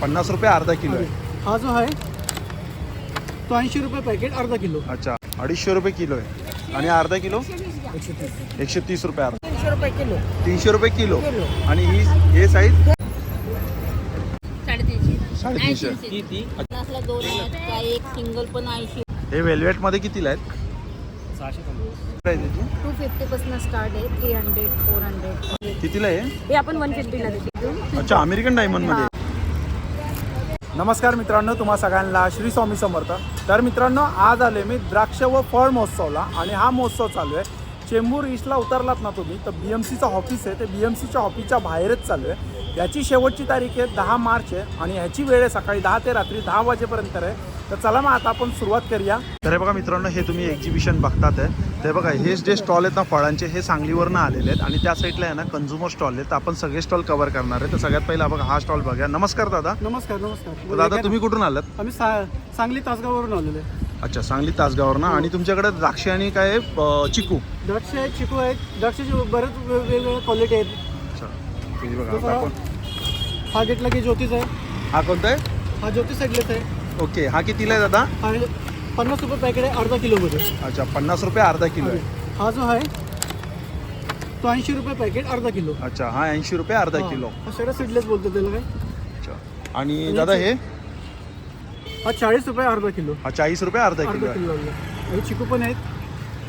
पन्नास रुपये अर्धा किलो आहे. हा जो आहे तो ऐंशी रुपये पॅकेट अर्धा किलो. अच्छा अडीचशे रुपये किलो आहे. आणि अर्धा किलो? एकशे तीस एकशे तीस रुपये अर्धा. तीनशे रुपये किलो. तीनशे रुपये किलो. किलो. आणि ही हे साईज साडेतीनशे. साडेतीनशे. ऐंशी. पन्नासला दोन आहेत काय एक सिंगल पण ऐंशी. हे वेल्वेटमध्ये कितीला आहेत? टू स्टार्ट आहे थ्री हंड्रेड फोर हंड्रेड कितीला आहे? हे आपण वन फिफ्टीला देतो. अच्छा अमेरिकन डायमंडमध्ये नमस्कार मित्रांनो तुम्हा सगळ्यांना श्री स्वामी समर्थ. तर मित्रांनो आज आले मी द्राक्ष व फळ महोत्सवला आणि हा महोत्सव चालू आहे. चेंबूर ईस्टला उतरलात ना तुम्ही तर बी एम सीचं ऑफिस आहे. ते बी एम सीच्या ऑफिसच्या बाहेरच चालू आहे. याची शेवटची तारीख आहे दहा मार्च आहे आणि ह्याची वेळ आहे सकाळी दहा ते रात्री दहा वाजेपर्यंत आहे. तर चला मग आता आपण सुरुवात करूया. तर बघा मित्रांनो हे तुम्ही एक्झिबिशन बघतात आहे. ते बघा हे जे स्टॉल आहेत ना फळांचे हे सांगलीवरनं आलेले आहेत. आणि त्या साईडला आहे ना कंझ्युमर स्टॉल आहेत. तर आपण सगळे स्टॉल कव्हर करणार आहे. तर सगळ्यात पहिला बघा हा स्टॉल बघा. नमस्कार दादा. नमस्कार तर नमस्कार दादा तुम्ही कुठून आलात? आम्ही सा सांगली तासगाववरून आलेलो आहे. अच्छा सांगली तासगावरनं आणि तुमच्याकडे द्राक्षे आणि काय आहे? चिकू. द्राक्ष आहेत चिकू आहेत. द्राक्षाचे बरेच वेगवेगळ्या क्वालिटी आहेत. अच्छा. हे बघा आता जसं आपण हा घेतला की ज्योतिष आहे. हा कोणता आहे? हा ज्योतिष आहे. ओके हा कितीला आहे दादा? हा पन्नास रुपये पॅकेट आहे अर्धा किलोमध्ये अच्छा पन्नास रुपये अर्धा किलो आहे. हा जो आहे तो ऐंशी रुपये पॅकेट अर्धा किलो. अच्छा हा ऐंशी रुपये अर्धा हा. किलो. हा सगळं सीडलेस बोलतो त्याला काय? अच्छा. आणि दादा हे? हा चाळीस रुपये अर्धा किलो. हा चाळीस रुपये अर्धा किलो अर्धा आहे. किलो लागला आणि चिकू पण आहेत.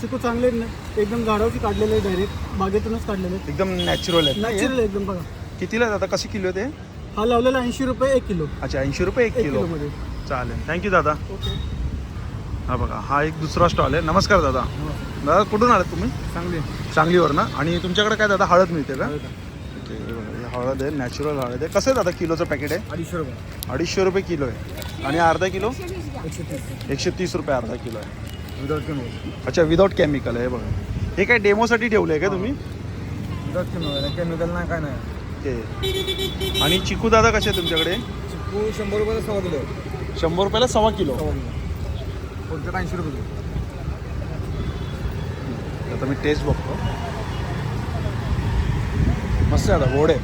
चिकू चांगले आहेत ना. एकदम झाडावरती काढलेले आहेत डायरेक्ट बागेतूनच काढलेले आहेत. एकदम नॅचरल आहेत? नॅचरल एकदम बघा. कितीला आहे दादा कसे किलो आहे ते? हा लावलेला ऐंशी रुपये एक किलो. अच्छा ऐंशी रुपये एक एक किलो. किलोमध्ये. चालेल. थँक्यू दादा. ओके हा बघा हा एक दुसरा स्टॉल आहे. नमस्कार दादा. दादा कुठून आलात तुम्ही? चांगले सांगलीवर ना आणि तुमच्याकडे काय दादा हळद मिळते का? ओके हे बघा, हे हळद आहे नॅचरल हळद आहे. कसं आहे दादा किलोचं पॅकेट आहे? अडीचशे रुपये. अडीचशे रुपये किलो आहे. आणि अर्धा किलो? एकशे तीस. एकशे तीस रुपये अर्धा किलो आहे. विदाउट केमिकल अच्छा विदाऊट केमिकल आहे हे बघा. हे काय डेमोसाठी ठेवलं आहे का तुम्ही? विदाउट केमिकल केमिकल नाही काय नाही. ते आणि चिकू दादा कसे आहे तुमच्याकडे? चिकू शंभर रुपये सव्वा किलो शंभर रुपयाला सव्वा किलो. सव्वा किलो. कोणत्या ऐंशी रुपये किलो आता मी टेस्ट बघतो. मस्त आहे दादा गोड आहे.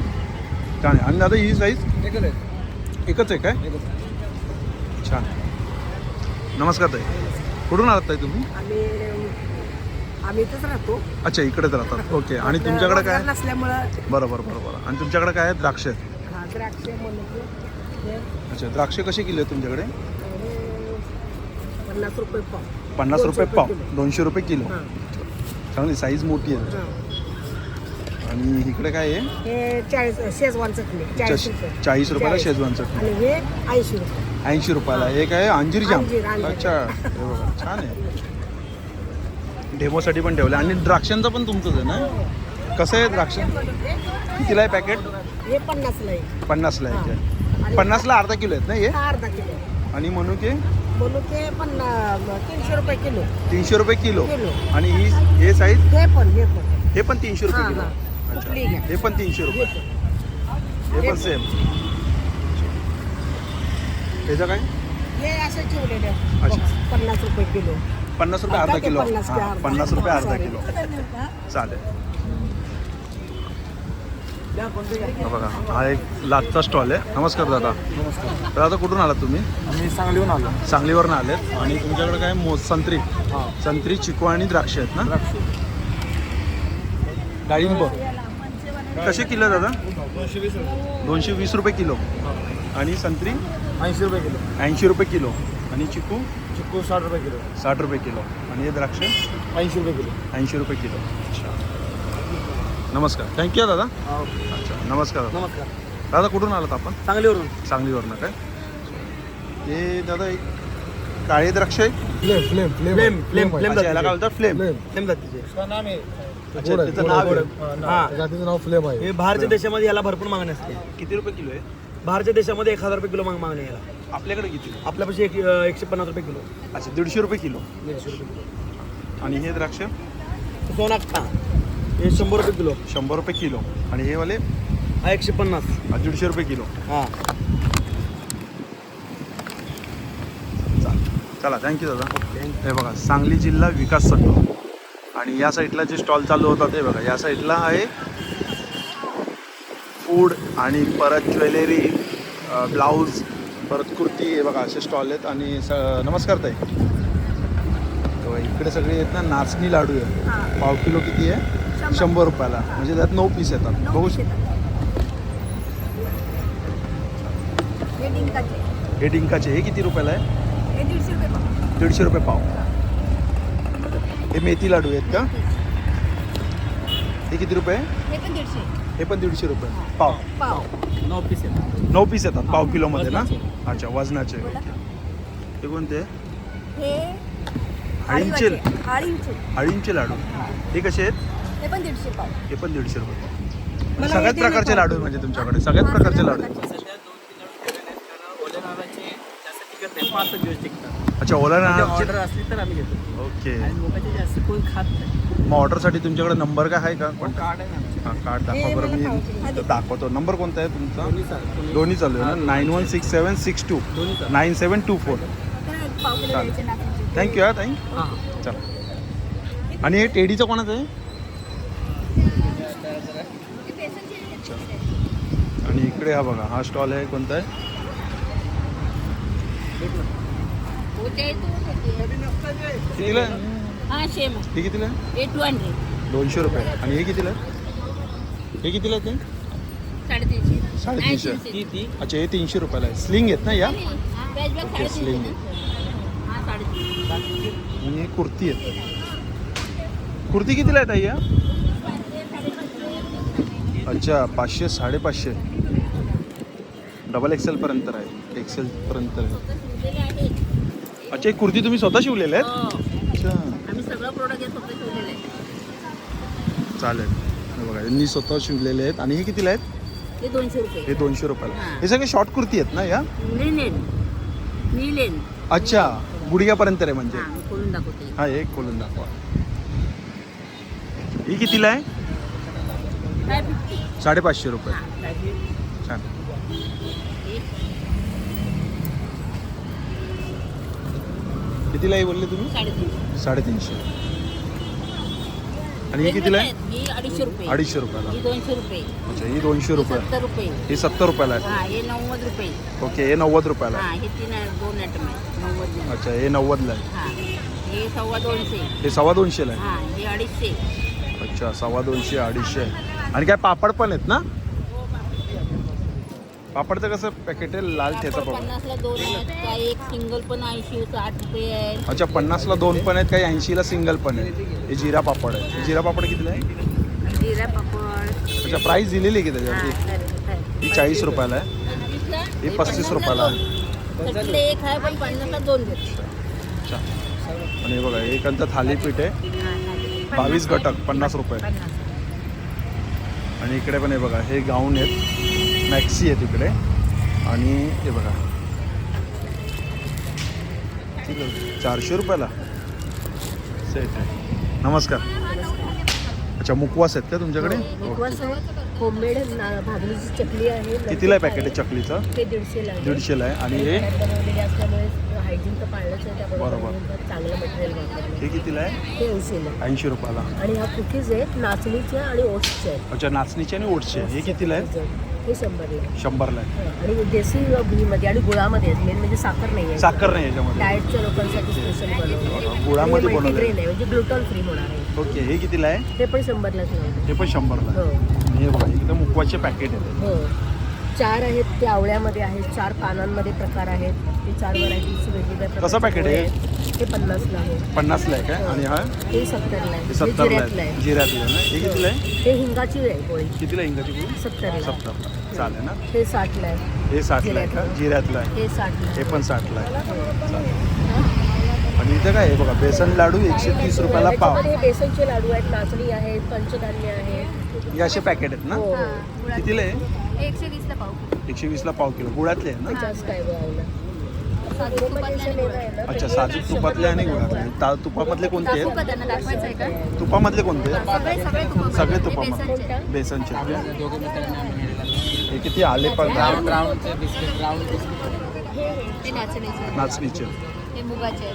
छान आहे. आणि दादा ही साईज एकच आहे. एकच आहे काय? एकच छान. नमस्कार ताई. कुठून आलात ताई तुम्ही? आम्ही आम्ही इथंच राहतो. अच्छा इकडेच राहतात. ओके. आणि तुमच्याकडे काय? नसल्यामुळं बरोबर बरोबर. आणि तुमच्याकडे काय आहे? द्राक्ष. आहेत हा द्राक्ष म्हणून. अच्छा द्राक्ष कसे किलो आहेत तुमच्याकडे? पन्नास रुपये पाव. पन्नास दोनशे रुपये पाव. किलो. दोनशे रुपये किलो. हां. चांगली साईज मोठी आहे. हां. आणि इकडे काय आहे? हे चाळीस शेजवान चटणी चाळीस रुपये. चाळीस रुपयाला चाळीस. शेजवान चटणी. आणि हे ऐंशी रुपये. ऐंशी रुपयाला. एक आहे? अंजीर जाम अंजीर, अंजीर. अच्छा. हे बघा छान आहे. डेमोसाठी पण ठेवलं आणि द्राक्षांचं पण तुमचंच आहे ना? कसं आहे द्राक्ष? कितीला आहे पॅकेट हे पन्नासला आहे. पन्नासला आहे ते. पन्नासला अर्धा किलो आहेत ना हे? हा अर्धा किलो आणि म्हणू की? बोलू ते पन्नास तीनशे रुपये किलो. तीनशे रुपये किलो? किलो. आणि ही हे साईज हे पण हे पण. हे पण तीनशे रुपये हां, किलो. हां. अच्छा. कुठली घ्या. हे पण तीनशे हे रुपये. पण. हे पण सेम त्याचं काय? हे असं ठेवलेले अच्छा. पन्नास रुपये किलो. पन्नास रुपये अर्धा अर्धा ते किलो. पन्नास हां, अर्धा. पन्नास रुपये अर्धा. किलो. चालेल. बघा हा एक लाटचा स्टॉल आहे. नमस्कार दादा. नमस्कार दादा कुठून आलात तुम्ही? आम्ही सांगलीहून आलो. सांगलीवरून आलेत. आणि तुमच्याकडे काय मो संत्री? हां. संत्री चिकू आणि द्राक्ष आहेत ना? डाळिंब. कसे किलो दादा? दोनशे वीस रुपये. दोनशे वीस रुपये किलो. आणि संत्री? ऐंशी रुपये किलो. ऐंशी रुपये किलो. आणि चिकू? चिकू साठ रुपये किलो. साठ रुपये किलो. आणि हे द्राक्ष? ऐंशी रुपये किलो. ऐंशी रुपये किलो. अच्छा. नमस्कार. थँक्यू दादा. अच्छा नमस्कार दादा. नमस्कार. दादा कुठून आलात आपण? सांगलीवरून. सांगलीवरनं काय? हे दादा एक काळे द्राक्ष आहे. फ्लेम फ्लेम फ्लेम फ्लेम अच्छा, याला काय फ्लेम फ्लेम जातीचे. नाम आहे. अच्छा त्याचं नाव आहे हा. जातीचं नाव फ्लेम आहे. हे बाहेरच्या देशामध्ये याला भरपूर मागणी असते. किती रुपये किलो आहे? बाहेरच्या देशामध्ये एक हजार रुपये किलो माग मागणी आहे याला. आपल्याकडे किती? आपल्यापाशी एक अं, एकशे पन्नास रुपये किलो. अच्छा दीडशे रुपये किलो. दीडशे रुपये किलो. आणि हे द्राक्ष? सोनाक्का हे शंभर रुपये किलो. शंभर रुपये किलो. आणि हे वाले? हा एकशे पन्नास. हा, दीडशे रुपये किलो. हा. चला थँक्यू दादा. हे बघा सांगली जिल्हा विकास संघ. आणि या साईडला जे स्टॉल चालू होता ते बघा या साईडला आहे फूड आणि परत ज्वेलरी ब्लाऊज परत कुर्ती हे बघा असे स्टॉल आहेत. आणि स नमस्कार ताई. इकडे सगळे आहेत ना नाचणी लाडू आहे पाव किलो किती आहे? शंभर रुपयाला. म्हणजे त्यात नऊ पीस येतात. बघू शक हे डिंकाचे. हे किती रुपयाला आहे? हे दीडशे रुपये पाव. दीडशे रुपये पाव. हे मेथी लाडू आहेत का? हे किती रुपये? हे पण दीडशे. हे पण दीडशे रुपये. पाव. पाव. नऊ पीस येतात. नऊ पीस येतात. पाव किलोमध्ये ना. अच्छा वजनाचे. हे कोणते? हे. आळींचे. अळींचे लाडू. हे कसे आहेत? हे पण दीडशे पाव हे पण दीडशे रुपये. हे ना प्रकारचे. लाडू आहे म्हणजे तुमच्याकडे. सगळ्याच हा, प्रकारचे लाडू अच्छा ओला ऑर्डर ना असली तर आम्ही घेतो. ओके. जास्त कोण खात नाही. मग ऑर्डरसाठी तुमच्याकडे नंबर काय आहे का? पण कार्ड आहे. हा कार्ड दाखवा हे बरं. मी दाखवतो. नंबर कोणता आहे तुमचा? दोन्ही चालू आहे ना? Nine one six seven six two. Nine seven two four. तर पाव किलो चालेल. थँक्यू हा हां हां. चला. आणि हे टेडीचं कोणाचं आहे? अच्छा. आणि इकडे हा बघा हा स्टॉल आहे कोणता आहे? कितीला आहे? हा सेम हे कितीला आहे? हंड्रेड दोनशे रुपये. आणि हे कितीला आहे? हे कितीला आहे ते? साडेतीनशे. साडेतीनशे. ऐंशी ती ती अच्छा हे तीनशे रुपयाला आहे. स्लिंग आहेत ना या? नाही, हा, बॅच बॅग ओके, साडेतीनशे slim. ना? हा साडेतीनशे. आणि हे कुर्ती आहेत. कुर्ती कितीला आहे ताई या? अच्छा पाचशे साडेपाचशे. डबल एक्सेल पर्यंत आहे एक्सेल पर्यंत आहे अच्छा ही कुर्ती तुम्ही स्वतः शिवलेल्या आहेत? हो. अच्छा. चालेल. हे बघा यांनी स्वतः शिवलेले आहेत. आणि हे कितीला आहेत? हे दोनशे रुपये. हे दोनशे रुपयाला. हां. सगळे शॉर्ट कुर्ती आहेत ना या? लिनेन अच्छा गुडघ्यापर्यंत आहे म्हणजे. हा खोलून दाखवते. हा एक खोलून दाखवा. ही कितीला आहे? साडेपाचशे रुपये. हा. छान. हे कितीला आहे बोलले तुम्ही? साडेतीनशे. आणि ही कितीला आहे अडीचशे रुपये. अडीचशे रुपयाला. दोनशे रुपये. अच्छा ही दोनशे रुपये. ही सत्तर रुपयाला आहे ओके हे नव्वद रुपयाला. अच्छा हे नव्वदला आहे हा सव्वा दोनशे. सव्वा दोनशेला आहे अच्छा सव्वा दोनशे अडीचशे. आणि काय पापड पण आहेत ना? पापडचं कसं पॅकेट आहे? लाल ठेचा पन्नासला दोन आहेत. काय एक सिंगल पण ऐंशी साठ रुपये आहे अच्छा पन्नासला दोन पण आहेत काही ऐंशीला सिंगल पण आहे हे जिरा पापड आहे. हे जिरा पापड कितीला आहे? जिरा पापड. अच्छा प्राईस दिलेली आहे की हा त्याच्यावरती आहे. ही चाळीस रुपयाला आहे? हे पस्तीस रुपयाला. सत्तीला एक आहे पण पन्नासला दोन घेतो. अच्छा. आणि हे बघा एक अंत थालीपीठ आहे. बावीस घटक पन्नास रुपये. आणि इकडे पण हे बघा हे गाऊन आहेत. मॅक्सी आहेत इकडे. आणि हे बघा. ठीक आहे चारशे रुपयाला. सेट आहे. नमस्कार. अच्छा मुकवास आहेत का तुमच्याकडे? उपवास आहे. होममेड भाजणीची चकली आहे. कितीला आहे पॅकेट आहे चकलीचं? ते दीडशेला आहे. दीडशेला आहे. आणि हे? हायजीन तर पाळलंच आहे त्याबरोबर बरोबर. आपण चांगलं मटेरियल वापरलं. हे कितीला आहे? ते ऐंशीला. ऐंशी रुपयाला. आणि ह्या कुकीज आहेत नाचणीच्या आणि ओट्सच्या आहेत अच्छा नाचणीचे आणि ओटचे हे कितीला आहे? हे शंभरला आहे. शंभरला आहे. हा, आणि देशी घीमध्ये आणि गुळामध्ये आहेत. मेन म्हणजे साखर नाही आहे. साखर नाही याच्यामध्ये. डाएटच्या लोकांसाठी स्पेशल बनवलं गुळामध्ये बनवलंय. आहे म्हणजे ग्लुटॉन फ्री होणार आहे. ओके हे कितीला आहे? ते पण शंभरलाच लावलं हे पण शंभरला आहे. हो. हे बघा एकदम मुकवाचे पॅकेट आहेत. हो. चार आहेत ते आवळ्यामध्ये आहेत चार पानांमध्ये प्रकार आहेत. ते चार व्हरायटीचे वेगवेगळ्या कसं packet आहे? आहेत. ते पन्नासला आहे. पन्नासला आहे काय? आणि हा? ते सत्तरला आहे. हे हे सत्तरला जिऱ्यातलं आहे. आहे जिऱ्यातलं आहे ना? हे कितीला आहे? हे हिंगाची आहे पोळी कितीला आहे इंग्रजी पोळी सत्तरला. सत्तरला. चालेल ना? हे साठला आहे. हे साठला आहे का? जिऱ्यातलं. आहे. हे साठला हे पण साठला आहे. आणि इथं काय आहे? बघा बेसन लाडू एकशे तीस रुपयाला पाव. त्याच्यामध्ये हे बेसनचे लाडू आहेत नाचणी आहेत पंचधान्य आहेत हे असे पॅकेट आहेत ना? हो. कितीला आहे? एकशे वीसला पाव एकशे वीसला पाव किलो. गुळातले आहे ना? जास्त आहे बघायला अच्छा साजूक तुपातले आणि गुळातले. ता तुपामधले कोणते आहेत? त्यांना दाखवायचं आहे का? तुपामधले कोणते सगळे सगळे तुप सगळे तुपामधले. बेसनचे आहेत? हे किती आले पण बिस्किट बिस्किट ते नाचणीचे नाचणीचे हे मुगाचे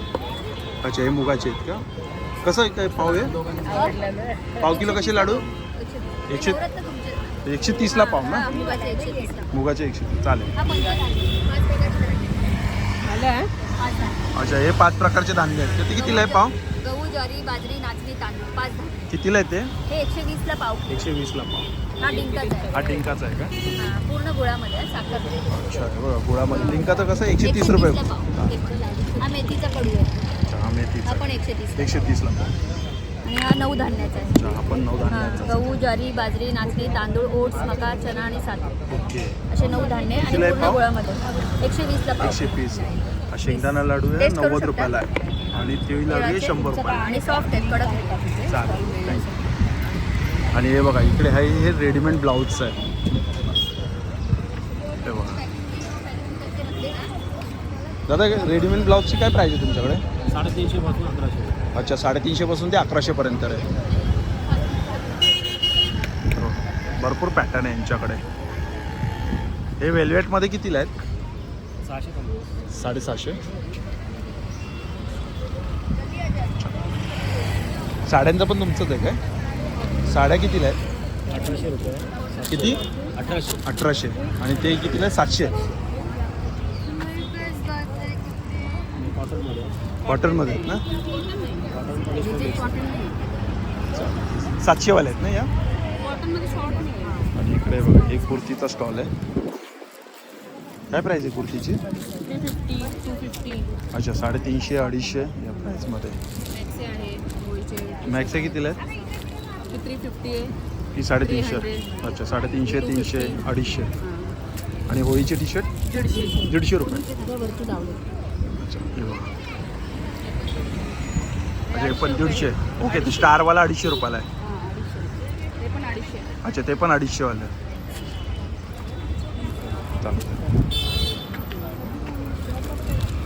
अच्छा हे मुगाचे आहेत का? कसं आहे? काय पाव आहे. पाव किलो कसे लाडू? एकशे एकशे तीसला पाव ना? मुगाचे एकशे तीस मुगाचे एकशे तीस चालेल. अच्छा. हे पाच प्रकारचे धान्य आहेत. ते कितीला आहे पाव गहू ज्वारी बाजरी नाचणी तांदूळ पाच धान्य. कितीला आहे ते? हे एकशे वीसला पाव एकशे वीसला पाव हा डिंकाचा आहे. हा टिंकाचा आहे का? हा, पूर्ण गुळामध्ये साखर. अच्छा बघा गुळामध्ये. लिंकाचं कसं एकशे तीस रुपये 130 ला पाव. एक- हा मेथीचा कडू आहे. अच्छा हा हा मेथीचा पण एकशे तीस एकशे तीसला पाव आणि हा नऊ धान्याचा आहे. अच्छा हा पण नऊ हा, धान्याचा गहू ज्वारी बाजरी नाचणी तांदूळ ओट्स मका चना आणि ओके. असे नऊ धान्य आणि कितीला आहे पूर्ण पाव? गुळामध्ये. एकशे वीसला पाव. एकशे पीस हा शेंगदाणा लाडू आहे टेस्ट करू नव्वद शकता? रुपयाला आहे. आणि तिळी लाडू आहे तिळाचे शंभर रुपयाला आणि सॉफ्ट आहेत कडक आहेत चालेल थँक्यू आणि हे बघा इकडे आहे हे रेडीमेड ब्लाऊजचं आहे. हे बघा. दादा रेडीमेड ब्लाऊजची काय प्राईज आहे तुमच्याकडे? साडेतीनशे पासून अकराशे. अच्छा साडेतीनशेपासून ते अकराशेपर्यंत आहे. भरपूर पॅटर्न आहे यांच्याकडे. हे वेल्वेटमध्ये कितीला आहेत? सहाशे साडेसहाशे. साड्यांचं पण तुमचंच आहे काय? साड्या कितीला आहेत? अठराशे रुपये. किती? अठराशे. अठराशे. आणि ते कितीला आहे सातशे. कॉटनमध्ये आहेत ना? सातशेवाले आहेत ना या? आणि इकडे बघा एक कुर्तीचा स्टॉल आहे. काय प्राईस आहे कुर्तीची? अच्छा साडेतीनशे अडीचशे या प्राईसमध्ये मॅक्से आहे कितीला आहे ही साडेतीनशे. 300. अच्छा साडेतीनशे तीनशे अडीचशे. आणि होळीचे टी शर्ट दीडशे रुपये? अच्छा हे पण दीडशे. ओके ते स्टारवाला अडीचशे रुपयाला आहे. हां अडीचशे ते पण अडीचशे. अच्छा ते पण अडीचशेवाले.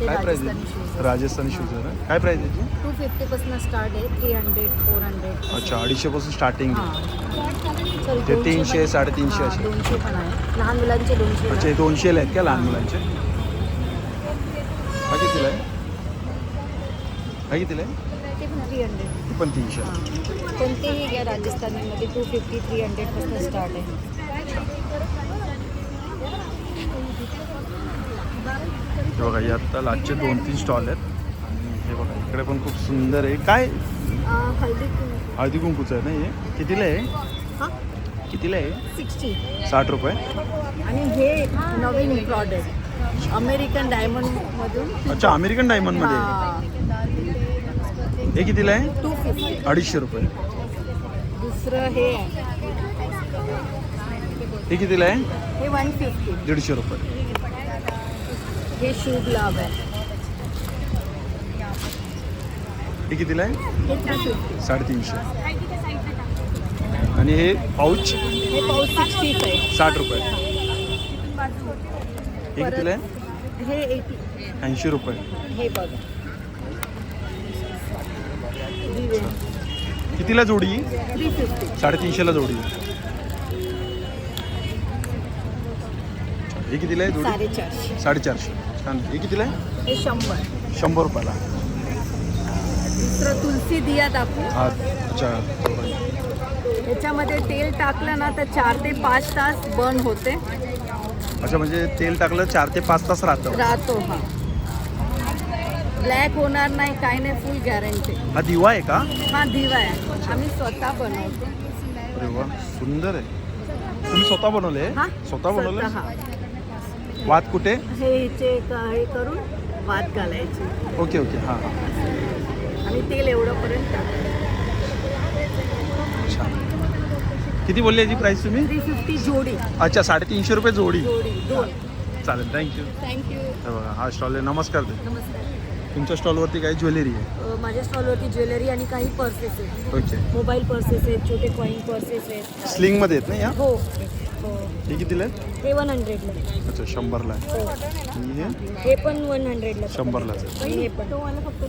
काय राजस्थानी आहे. राजस्थानी शूज आहे ना? काय प्राईस आहे टू फिफ्टीपासून स्टार्ट आहे. थ्री हंड्रेड फोर हंड्रेड अच्छा अडीचशेपासून स्टार्टिंग आहे. ते तीनशे, साडेतीनशे असे. दोनशे पण आहे. लहान मुलांचे दोनशे अच्छा हे दोनशेला आहेत का लहान मुलांचे? हा कितीला आहे? हा कितीला आहे? थ्री हंड्रेड हे. पण तीनशे कोणतेही घ्या राजस्थानीमध्ये टू फिफ्टी थ्री हंड्रेडपासून स्टार्ट आहे. हे बघा हे आत्ता लास्टचे दोन तीन स्टॉल आहेत. आणि हे बघा इकडे पण खूप सुंदर आहे. काय? हल्दी हळदी कुंकूचं आहे ना हे? कितीला आहे? हां. कितीला आहे? सिक्स्टी साठ रुपये. आणि हे नवीन प्रॉडक्ट अमेरिकन डायमंडमधून अच्छा अमेरिकन डायमंडमध्ये. हां कितीला आहे? टू फिफ्टी अडीचशे रुपये. दुसरं हे आहे. हे कितीला आहे? हे वन फिफ्टी दीडशे रुपये. हे शू ग्लाब आहे. हे कितीला आहे? हे फिफ्टी साडेतीनशे. आणि हे पाऊच हे पाऊस सिक्स्टी आहे साठ रुपये. हे कितीला आहे? हे एटी ऐंशी रुपये. हे बघा. दिवे कितीला जोडी? साडेतीनशेला जोडी. हे कितीला आहे जोडी? साडेचारशे. छान. हे कितीला आहे? शंभर. शंभर रुपयाला. दुसरं तुलसी दिया दाखवू. हा अच्छा. याच्यामध्ये तेल टाकलं ना तर चार ते पाच तास बर्न होते. अच्छा म्हणजे तेल टाकलं चार ते पाच तास राहतं. राहतो हा. ब्लॅक होणार नाही काय नाही फुल गॅरंटी हा दिवा आहे का? हा दिवा आहे. आम्ही स्वतः बनवतो. अरे वा सुंदर आहे. तुम्ही स्वतः बनवले? हा स्वतः बनवले. वात कुठे? हे हिचे क- हे करून वात घालायची. Okay okay. हां हां. आणि तेल एवढंपर्यंत टाकायचं. छान किती बोलली याची प्राईस तुम्ही? थ्री फिफ्टी जोडी. अच्छा साडेतीनशे रुपये जोडी. जोडी दोन. चालेल थँक्यू थँक्यू हा स्टॉल आहे. नमस्कार ते नमस्कार. तुमच्या स्टॉलवरती काही ज्वेलरी आहे? अ, माझ्या स्टॉलवरती ज्वेलरी आणि काही पर्सेस आहेत. ओके. मोबाईल पर्सेस आहेत छोटे कॉईन पर्सेस आहेत. स्लिंगमध्ये आहेत ना या? हो. हो कितीला आहे? हे वन हंड्रेडला अच्छा शंभरला आहे. हो. आणि हे? हे पण वन हंड्रेडला शंभरलाच आहे. आणि हे पण. फक्त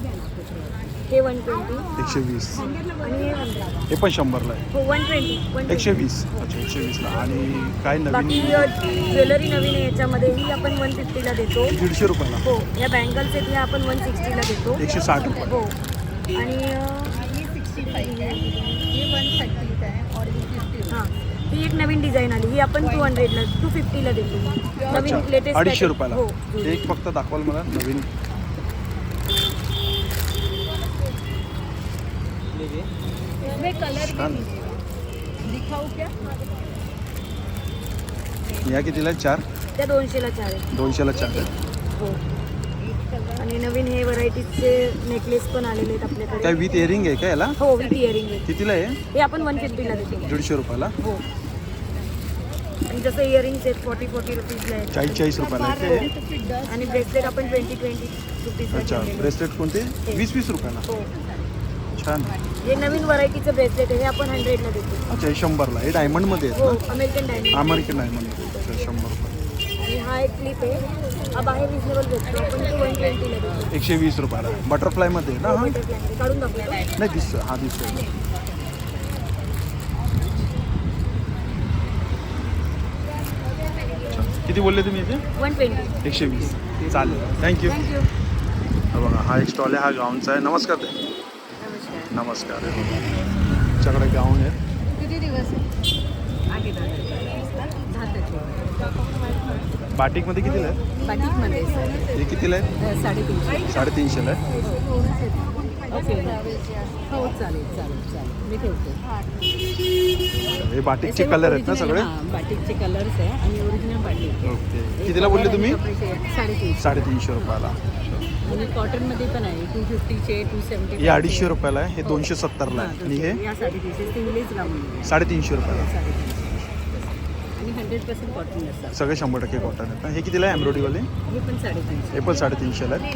हे वन ट्वेंटी एकशे वीस. आणि हे हंड्रेड हे पण शंभरला आहे. हो वन ट्वेंटी वन एकशे वीस. अच्छा एकशे वीसला आणि काय बाकी नवीन अ, ज्वेलरी नवीन आहे याच्यामध्ये ही आपण वन फिफ्टीला देतो. दीडशे रुपयाला. हो या बँगल्स आहेत ह्या आपण वन सिक्स्टीला देतो. एकशे साठ रुपये. हो. आणि अ, ही सिक्स्टी फाईव्ह आहे. हे वन थर्टीच आहे. और फिफ्टी हां. ही एक नवीन डिझाईन आली. ही आपण टू हंड्रेडला टू फिफ्टीला देतो. नवीन लेटेस्ट अडीचशे रुपयाला. हो. एक फक्त दाखवाल मला नवीन. इसमें कलर छान. दिखाऊ क्या? या कितीला? चार? त्या दोनशेला चार आहे दोनशेला चार. हो. आणि नवीन हे व्हरायटीजचे नेकलेस पण आलेले आहेत काय आपल्याकडे विथ इयरिंग आहे का याला? हो विथ इयरिंग आहे. कितीला आहे? हे आपण वन फिफ्टीला देतो. दीडशे रुपयाला. हो. आणि जसं इयरिंग्स आहेत फोर्टी फोर्टी रुपीजला आहेत. चाळीस चाळीस रुपयाला आहे ते आणि ब्रेसलेट आपण ट्वेंटी ट्वेंटी रुपीजला अच्छा ठेवलेले. ब्रेसलेट कोणते? वीस वीस रुपयाला. हो. छान. हे नवीन व्हरायटीचं ब्रेसलेट आहे हे आपण हंड्रेडला देतो. अच्छा हे शंभरला. हे डायमंडमध्ये हो आहेत अमेरिकन ना? डायमंड अमेरिकन डायमंड अच्छा शंभर रुपये आणि हा एक क्लिप आहे. हा बाहेर रिजनेबल भेटतो आपण तो वन ट्वेंटीला देतो. एकशे वीस रुपयाला. बटरफ्लायमध्ये आहे ना हा. काढून दाखवतो. नाही दिसतो हा दिसतो किती बोलले तुम्ही इथे वन ट्वेंटी एकशे वीस. चालेल. थँक्यू थँक्यू हा बघा हा एक स्टॉल आहे हा गाऊनचा आहे. नमस्कार ताई. नमस्कार. तुमच्याकडे गाऊन आहे. किती दिवस बाटिकमध्ये कितीला आहे? बाटिकमध्ये हे कितीला आहे? साडेतीनशे. साडेतीनशेला आहे? ओके. हो चालेल चालेल चालेल. मी ठेवते. हे बाटिकचे कलर आहेत ना सगळे? हां बाटिकचे कलर्स आहे आणि ओरिजिनल बाटिक ओके. कितीला बोलले तुम्ही? साडेतीनशे. साडेतीनशे रुपयाला. आणि कॉटनमध्ये पण आहे टू फिफ्टीचे टू सेवन्टी हे अडीचशे रुपयाला आहे हे दोनशे सत्तरला आहे. आणि हे? साडेतीनशे सिंगलेच लावून साडेतीनशे रुपयाला. सगळे शंभर टक्के कॉटन आहेत हे कितीला आहे एम्ब्रॉयडरीवाले हे पण साडेतीनशे. हे पण साडेतीनशेला आहे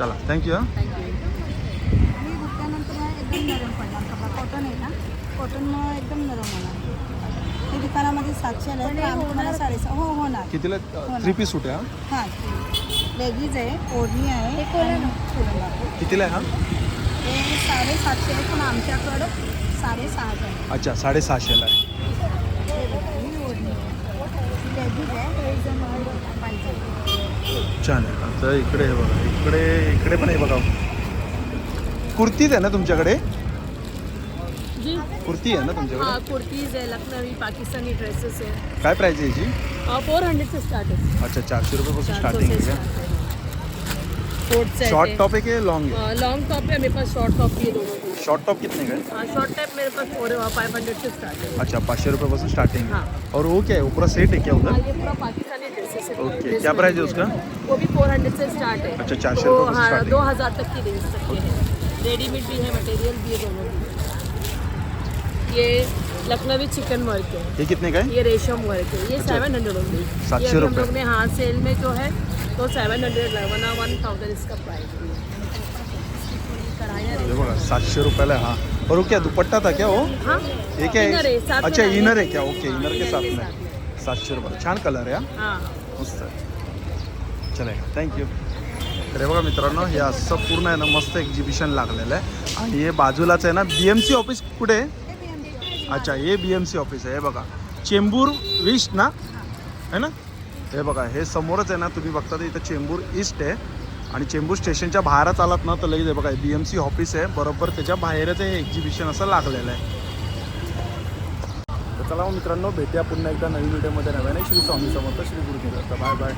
चला। थँक्यू हाँ। थँक्यू आणि धुतल्यानंतर एकदम नरम पडणार कपडा कॉटन आहे ना? कॉटनमुळे एकदम नरम होणार. हे दुकानामध्ये सातशे आहे आम्ही तुम्हाला साडेसहा हो होणार. कितीला? थ्री पीस सूट आहे हा। हाँ. लेगीज आहे ओढणी आहे आणि फुलं आहे. कितीला आहे हा? हे साडेसातशे आहे पण आमच्याकडं साडेसहाशे आहे. अच्छा साडेसहाशेला आहे. हे ही लेगीज आहे. हे छान है आता इकडे हे बघा इकडे इकडे पण आहे बघा. कुर्तीज आहे ना तुमच्याकडे? जी. कुर्ती आहे ना तुमच्याकडे? हाँ कुर्तीज है लखनवी पाकिस्तानी ड्रेसेस है काय प्राइस आहे याची? फोर हंड्रेड से स्टार्ट है अच्छा चारशे रुपयापासून चार सौ स्टार्टिंग से आहे का है कोट सेट शॉर्ट टॉप आहे की लॉन्ग लॉन्ग टॉप है मेरे पास शॉर्ट टॉप भी है दोनों शॉर्ट टॉप कितने का है? हाँ शॉर्ट टॉप मेरे पास फोर फाइव हंड्रेड से स्टार्ट है। अच्छा पाचशे रुपयापासून स्टार्टिंग है। हाँ। और वो क्या है? ऊपर सेट है क्या हाँ उधर ये पूरा पाकिस्तानी ड्रेसेस है ओके क्या प्राइस है उसका? वो भी फोर हंड्रेड से स्टार्ट है। अच्छा, 400 वो रुपये से हाँ। दो हज़ार तक की रेंज तक है। रेडीमेड भी है मटेरियल भी है दोनों ये लखनवी चिकन वर्क है। ये कितने का है? ये रेशम वर्क है। ये। सेवन हंड्रेड ओनली 700 ये अभी हम रुपये। हाँ सेल में जो है तो सेवन हंड्रेड लगवाना वन थाउजेंड इसका प्राइस है सातशे रुपयाला है. और वो क्या दुपट्टा था क्या वो? हाँ? ये क्या इनर है, अच्छा। इनर है क्या? ओके इनर के साथ में सातशे रुपये छान कलर आहे हा? हाँ. मस्त आहे. चलेगा थँक्यू हे बघा मित्रांनो हे असं पूर्ण आहे ना मस्त एक्झिबिशन लागलेलं आहे. आणि हे बाजूलाच आहे ना बी एम सी ऑफिस कुठे? आहे अच्छा हे बी एम सी ऑफिस आहे हे बघा. चेंबूर ईस्ट ना? है ना? हे बघा हे समोरच आहे ना तुम्ही बघता ते इथं चेंबूर ईस्ट आहे. आणि चेंबूर स्टेशनच्या बाहेरच आलात ना तर लगेच आहे बघा बी एम सी ऑफिस आहे. बरोबर त्याच्या बाहेरच हे एक्झिबिशन असं लागलेलं आहे. तर चला मित्रांनो भेटूया पुन्हा एकदा नवीन व्हिडिओमध्ये नव्याने. Shri Swami Samarth Shri Guruji bye bye